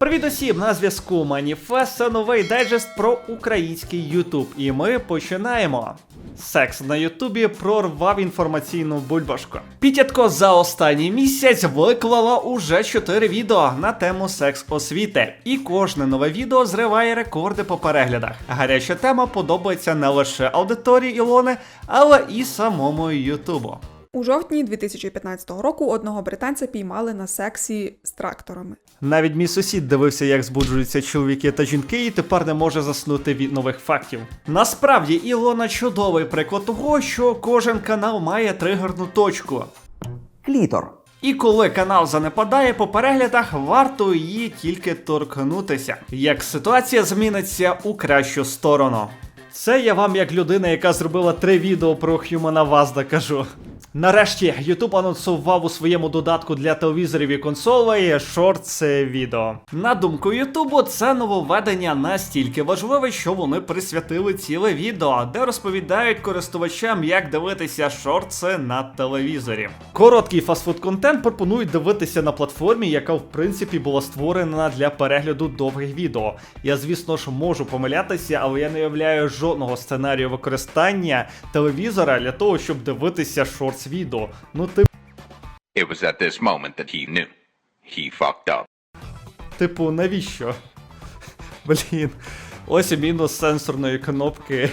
Привіт усім! На зв'язку Маніфест, це новий дайджест про український Ютуб. І ми починаємо. Секс на Ютубі прорвав інформаційну бульбашку. Пітятко за останній місяць виклала уже 4 відео на тему секс освіти. І кожне нове відео зриває рекорди по переглядах. Гаряча тема подобається не лише аудиторії Ілони, але і самому Ютубу. У жовтні 2015 року одного британця піймали на сексі з тракторами. Навіть мій сусід дивився, як збуджуються чоловіки та жінки, і тепер не може заснути від нових фактів. Насправді, Ілона чудовий приклад того, що кожен канал має тригерну точку. Клітор. І коли канал занепадає по переглядах, варто її тільки торкнутися, як ситуація зміниться у кращу сторону. Це я вам як людина, яка зробила три відео про Хьюмана Вазда, кажу. Нарешті YouTube анонсував у своєму додатку для телевізорів і консолей шорт відео. На думку Ютубу, це нововведення настільки важливе, що вони присвятили ціле відео, де розповідають користувачам, як дивитися шортси на телевізорі. Короткий фастфуд контент пропонують дивитися на платформі, яка в принципі була створена для перегляду довгих відео. Я, звісно ж, можу помилятися, але я не уявляю жодного сценарію використання телевізора для того, щоб дивитися шортс відео. Ну, ти It was at this moment that he knew. He fucked up. Типу, навіщо? Блін, ось і мінус сенсорної кнопки.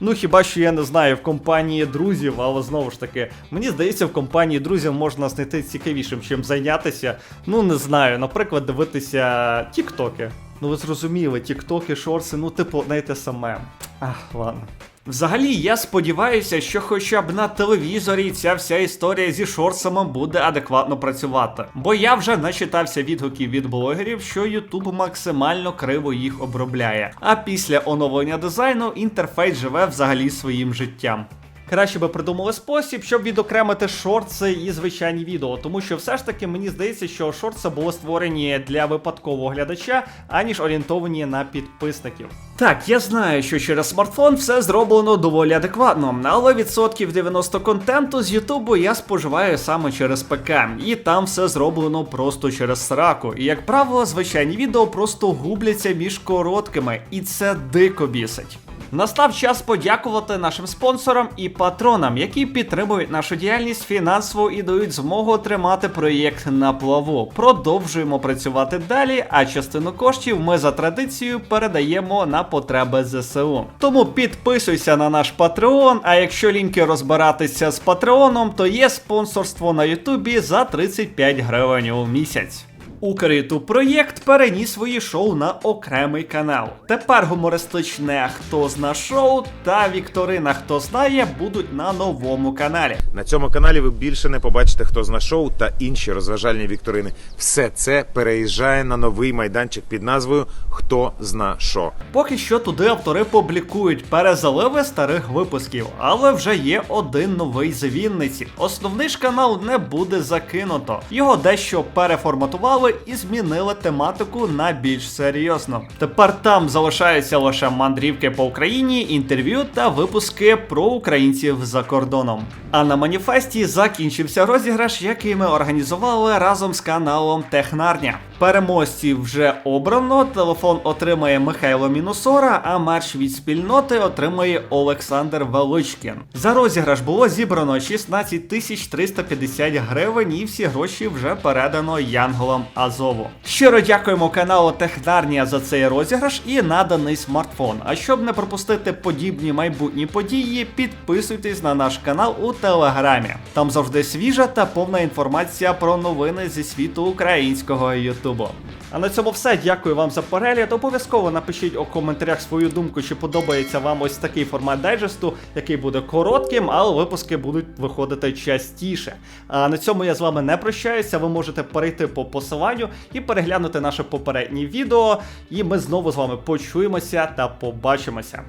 Ну, хіба що я не знаю, в компанії друзів, але знову ж таки, мені здається, в компанії друзів можна знайти цікавішим чим зайнятися. Ну, не знаю, наприклад, дивитися тіктоки. Ну, ви зрозуміли, тіктоки, шорси, ну, типу, не те саме. Ах, ладно. Взагалі, я сподіваюся, що хоча б на телевізорі ця вся історія зі шорсами буде адекватно працювати. Бо я вже начитався відгуків від блогерів, що YouTube максимально криво їх обробляє. А після оновлення дизайну інтерфейс живе взагалі своїм життям. Краще би придумали спосіб, щоб відокремити шорти і звичайні відео, тому що все ж таки мені здається, що шорти були створені для випадкового глядача, аніж орієнтовані на підписників. Так, я знаю, що через смартфон все зроблено доволі адекватно, але відсотків 90 контенту з Ютубу я споживаю саме через ПК, і там все зроблено просто через сраку. І як правило, звичайні відео просто губляться між короткими, і це дико бісить. Настав час подякувати нашим спонсорам і патронам, які підтримують нашу діяльність фінансово і дають змогу тримати проєкт на плаву. Продовжуємо працювати далі, а частину коштів ми за традицією передаємо на потреби ЗСУ. Тому підписуйся на наш Patreon, а якщо ліньки розбиратися з Патреоном, то є спонсорство на Ютубі за 35 гривень у місяць. Укриту проєкт переніс свої шоу на окремий канал. Тепер гумористичне Хто зна шоу та Вікторина Хто знає будуть на новому каналі. На цьому каналі ви більше не побачите, хто зна шоу та інші розважальні вікторини. Все це переїжджає на новий майданчик під назвою Хто зна шо. Поки що туди автори публікують перезаливи старих випусків, але вже є один новий з Вінниці. Основний ж канал не буде закинуто. Його дещо переформатували і змінили тематику на більш серйозно. Тепер там залишаються лише мандрівки по Україні, інтерв'ю та випуски про українців за кордоном. А на маніфесті закінчився розіграш, який ми організували разом з каналом Технарня. Переможців вже обрано. Телефон отримає Михайло Мінусора, а мерч від спільноти отримає Олександр Величкін. За розіграш було зібрано 16 тисяч 350 гривень, і всі гроші вже передано Янголам Азову. Щиро дякуємо каналу Технарнія за цей розіграш і наданий смартфон. А щоб не пропустити подібні майбутні події, підписуйтесь на наш канал у телеграмі. Там завжди свіжа та повна інформація про новини зі світу українського Ютубу. А на цьому все. Дякую вам за перегляд. Обов'язково напишіть у коментарях свою думку, чи подобається вам ось такий формат дайджесту, який буде коротким, але випуски будуть виходити частіше. А на цьому я з вами не прощаюся. Ви можете перейти по посиланню і переглянути наше попереднє відео. І ми знову з вами почуємося та побачимося.